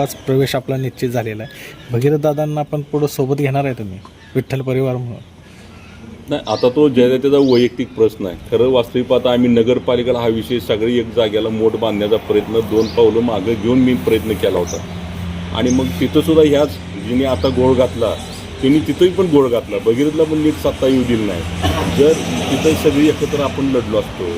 पाच प्रवेश आपला निश्चित झालेला आहे. भगीरथदादांना आपण पुढं सोबत घेणार आहे तुम्ही विठ्ठल परिवार म्हणून. नाही आता तो जनतेचा वैयक्तिक प्रश्न आहे. खरं वास्तविक पाहता आम्ही नगरपालिकेला हा विषय सगळी एक जागेला मोठ बांधण्याचा प्रयत्न दोन पावलं मागं घेऊन मी प्रयत्न केला होता. आणि मग तिथंसुद्धा ह्याच जिने आता गोळ घातला त्यांनी तिथंही पण गोळ घातला. भगीरथला पण नीट सत्ता येऊ दिली नाही. जर तिथं सगळी एकत्र आपण लढलो असतो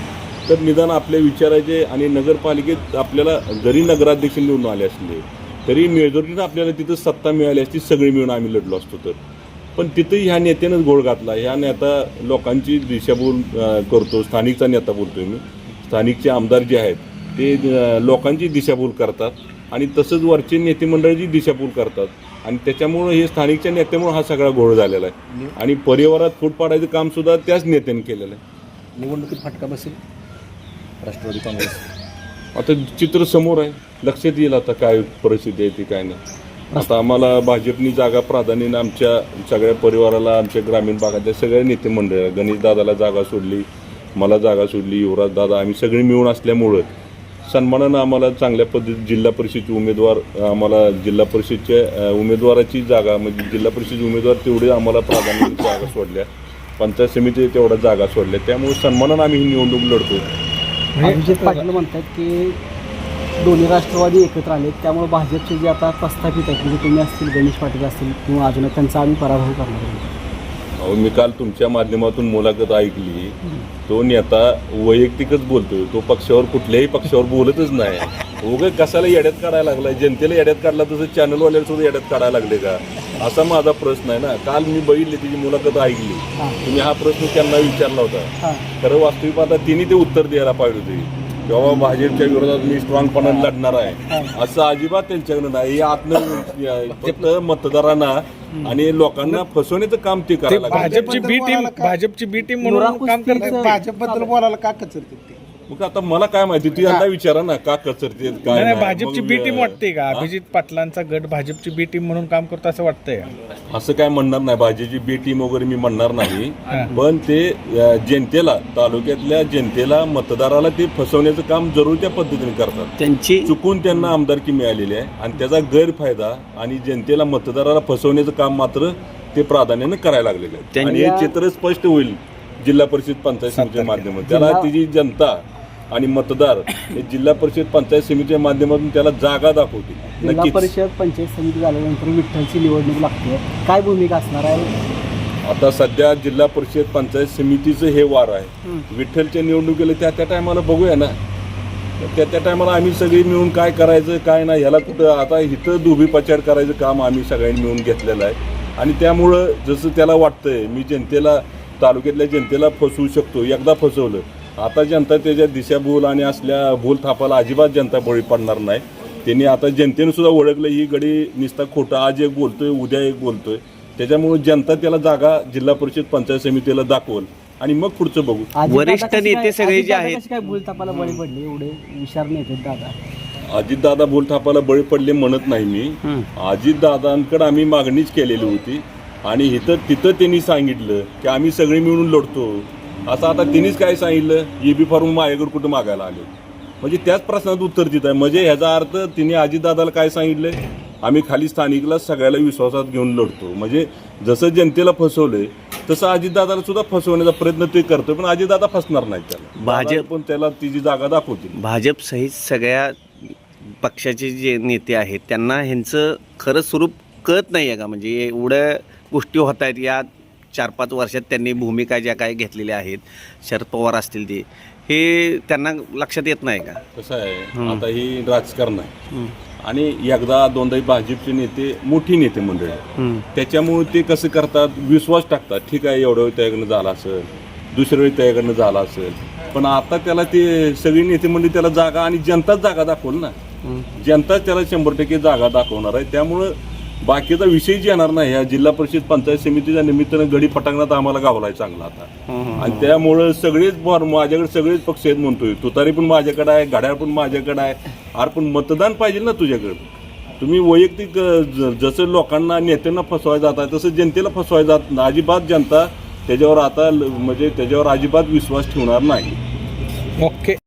तर निदान आपल्या विचाराचे आणि नगरपालिकेत आपल्याला जरी नगराध्यक्ष निवडून आले असले तरी मेजॉरिटीनं आपल्याला तिथं सत्ता मिळाली असती सगळी मिळून आम्ही लढलो असतो तर. पण तिथेही ह्या नेत्यानंच गोळ घातला. ह्या नेता लोकांची दिशाभूल करतो स्थानिकचा नेता बोलतोय मी. स्थानिकचे आमदार जे आहेत ते लोकांची दिशाभूल करतात आणि तसंच वरचे नेते मंडळाची दिशाभूल करतात. आणि त्याच्यामुळं हे स्थानिकच्या नेत्यामुळे हा सगळा घोळ झालेला आहे. आणि परिवारात फूट पाडायचं काम सुद्धा त्याच नेत्याने केलेलं आहे. निवडणुकीत फटका बसेल? राष्ट्रवादी काँग्रेस. आता चित्र समोर आहे. लक्षात येईल आता काय परिस्थिती आहे ती काय नाही. आता आम्हाला भाजपनी जागा प्राधान्याने आमच्या सगळ्या परिवाराला आमच्या ग्रामीण भागातल्या सगळ्या नेते मंडळ गणेश दादाला जागा सोडली मला जागा सोडली युवराज दादा आम्ही सगळी मिळून असल्यामुळं सन्मानानं आम्हाला चांगल्या पद्धती जिल्हा परिषदचे उमेदवार आम्हाला जिल्हा परिषदच्या उमेदवाराची जागा म्हणजे जिल्हा परिषद उमेदवार तेवढे आम्हाला प्राधान्याने जागा सोडल्या. पंचायत समिती तेवढ्या जागा सोडल्या. त्यामुळे सन्मानानं आम्ही ही निवडणूक लढतो अभिजित पाटील म्हणतात की दोन्ही राष्ट्रवादी एकत्र आले त्यामुळे भाजपचे जे आता प्रस्थापित आहेत म्हणजे तुम्ही असतील गणेश पाटील असतील किंवा अजून त्यांचा आम्ही पराभव करणार मी काल तुमच्या माध्यमातून मुलाखत ऐकली. तो नेता वैयक्तिकच बोलतोय. तो पक्षावर कुठल्याही पक्षावर बोलतच नाही. उगा कशाला येड्यात काढायला लागलाय? जनतेला येड्यात काढला तसं चॅनलवाल्याला सुद्धा येड्यात काढायला लागले का? असा माझा प्रश्न आहे ना. काल मी बघितली तिची मुलाखत ऐकली. तुम्ही हा प्रश्न त्यांना विचारला होता. खरं वास्तविक आता तिने ते उत्तर द्यायला पाहिजे होते. तेव्हा भाजपच्या विरोधात मी स्ट्रॉंगपणाने लढणार आहे असं अजिबात त्यांच्याकडे नाही. हे आत्म फक्त मतदारांना आणि लोकांना फसवण्याचं काम ते करायला. भाजपची बी टीम भाजपची बी टीम म्हणून काम करते भाजपबद्दल बोलायला का कचरते ते? मग आता मला काय माहिती तू यांना विचारा ना का कचरते काय नाही, नाही. भाजपची बी टीम वाटते का? अभिजित पाटलांचा गट भाजपची बी टीम म्हणून काम करतो असं वाटतंय का? असं काय म्हणणार नाही. भाजपची बी टीम वगैरे मी म्हणणार नाही. पण ते अं, जनतेला तालुक्यातल्या जनतेला मतदाराला ते फसवण्याचं काम जरूर त्या पद्धतीने करतात. त्यांची चुकून त्यांना आमदारकी मिळालेली आहे आणि त्याचा गैरफायदा आणि जनतेला मतदाराला फसवण्याचं काम मात्र ते प्राधान्याने करायला लागलेले आहे. आणि हे चित्र स्पष्ट होईल. जिल्हा परिषद पंचायत समितीच्या माध्यमातून. त्याला तिची जनता आणि मतदार हे जिल्हा परिषद पंचायत समितीच्या माध्यमातून त्याला जागा दाखवतील. जिल्हा नक्कीच. परिषद पंचायत समिती झाल्यानंतर विठ्ठलची निवडणूक लागते. काय भूमिका असणार आहे? आता सध्या जिल्हा परिषद पंचायत समितीचं हे वार आहे. विठ्ठलच्या निवडणुकीला त्या त्या टायमाला बघूया ना. त्या त्या टायमाला आम्ही सगळी मिळून काय करायचं काय नाही ह्याला कुठं आता इथं दुभी पचार करायचं काम आम्ही सगळ्यांनी मिळून घेतलेलं आहे. आणि त्यामुळं जसं त्याला वाटतंय मी जनतेला तालुक्यातल्या जनतेला फसवू शकतो. एकदा फसवलं आता जनता त्याच्या दिशाभूल आणि असल्या भूल थापाला अजिबात जनता बळी पडणार नाही. त्यांनी आता जनतेनं सुद्धा ओळखलं ही गडी निस्ता खोटं आज एक बोलतोय उद्या एक बोलतोय. त्याच्यामुळे जनता त्याला जागा जिल्हा परिषद पंचायत समितीला दाखवल आणि मग पुढचं बघू. वरिष्ठ नेते सगळे जे अजितदादा आहेत- काय भूलतापाला बळी पडले? एवढे विचार नेते दादा. अजितदादा भूल थापाला बळी पडले म्हणत नाही मी. अजितदादांकडे आम्ही मागणीच केलेली होती. आणि इथं तिथं त्यांनी सांगितलं की आम्ही सगळे मिळून लढतो. असं आता त्यांनीच काय सांगितलं? ए बी फॉर्म माझ्याकडे कुठं मागायला आले? म्हणजे त्याच प्रश्नात उत्तर देत आहे. म्हणजे ह्याचा अर्थ तिने अजितदादाला काय सांगितलंय आम्ही खाली स्थानिकला सगळ्याला विश्वासात घेऊन लढतो. म्हणजे जसं जनतेला फसवलंय तसं अजितदादाला सुद्धा फसवण्याचा प्रयत्न ते करतोय पण अजितदादा फसणार नाही त्याला. भाजप- पण त्याला तिची जागा दाखवतील भाजप सहित सगळ्या पक्षाचे जे नेते आहेत त्यांना ह्यांचं खरं स्वरूप कळत नाही आहे का? म्हणजे एवढ्या गोष्टी होत आहेत या चार पाच वर्षात त्यांनी भूमिका ज्या काय घेतलेल्या आहेत शरद पवार असतील ते हे त्यांना लक्षात येत नाही का? कसं आहे आता ही राजकारण आहे. आणि एकदा दोनदा भाजपचे नेते मोठी नेते मंडळी. त्याच्यामुळे ते कसं करतात विश्वास टाकतात ठीक आहे एवढं वेळ त्याकडनं झाला असेल दुसऱ्या वेळी त्याकडनं झाला असेल. पण आता त्याला ते सगळी नेते मंडळी त्याला जागा आणि जनताच जागा दाखवल ना. जनताच त्याला शंभर टक्के जागा दाखवणार आहे. त्यामुळं बाकीचा विषयच येणार नाही या जिल्हा परिषद पंचायत समितीच्या निमित्तानं गडी पटांगणात आम्हाला गावलाय चांगला आता. आणि त्यामुळं सगळेच माझ्याकडे सगळेच पक्ष आहेत म्हणतोय. तुतारी पण माझ्याकडे आहे घड्याळ पण माझ्याकडे आहे. अरे पण मतदान पाहिजे ना तुझ्याकडे. तुम्ही वैयक्तिक जसं लोकांना नेत्यांना फसवाय जात आहे तसं जनतेला फसवाय जात. अजिबात जनता त्याच्यावर आता ल- म्हणजे त्याच्यावर अजिबात विश्वास ठेवणार नाही. ओके.